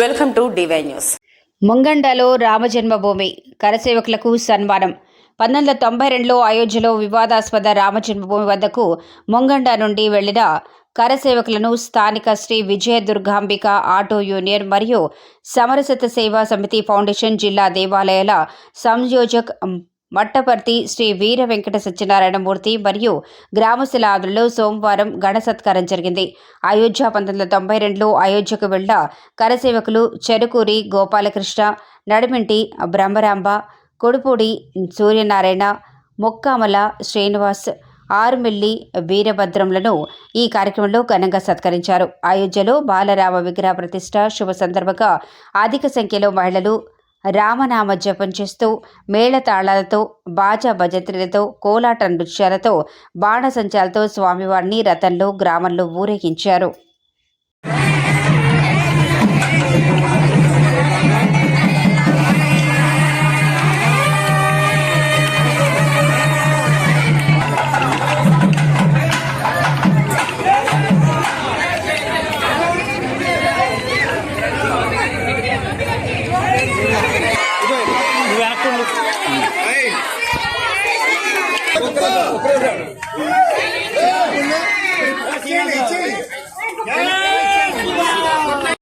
Welcome to DY news. ముంగండలో Ramjanmabhoomi కరసేవకులకు సన్మానం. పంతొమ్మిది వందల తొంభై రెండులో అయోధ్యలో వివాదాస్పద రామజన్మభూమి వద్దకు ముంగండ నుండి వెళ్ళిన కరసేవకులను స్థానిక శ్రీ విజయ దుర్గాంబిక ఆటో యూనియన్ మరియు సమరసత సేవా సమితి ఫౌండేషన్ జిల్లా దేవాలయాల సంయోజక్ మట్టపర్తి శ్రీ వీర వెంకట సత్యనారాయణమూర్తి మరియు గ్రామస్తుల ఆదులలో సోమవారం గణ సత్కారం జరిగింది. అయోధ్య పంతొమ్మిది వందల తొంభై రెండులో అయోధ్యకు వెళ్ళ కరసేవకులు చెరుకూరి గోపాలకృష్ణ నడిమింటి బ్రహ్మరాంబ కొడుపూడి సూర్యనారాయణ మొక్కామల శ్రీనివాస్ ఆరుమిల్లి వీరభద్రంలను ఈ కార్యక్రమంలో ఘనంగా సత్కరించారు. అయోధ్యలో బాలరామ విగ్రహ ప్రతిష్ట శుభ సందర్భంగా అధిక సంఖ్యలో మహిళలు రామనామ జపం చేస్తూ మేళతాళాలతో బాజా భజత్రులతో కోలాట నృత్యాలతో బాణసంచాలతో స్వామివారిని రథంలో గ్రామంలో ఊరేగించారు. ఒక్కరే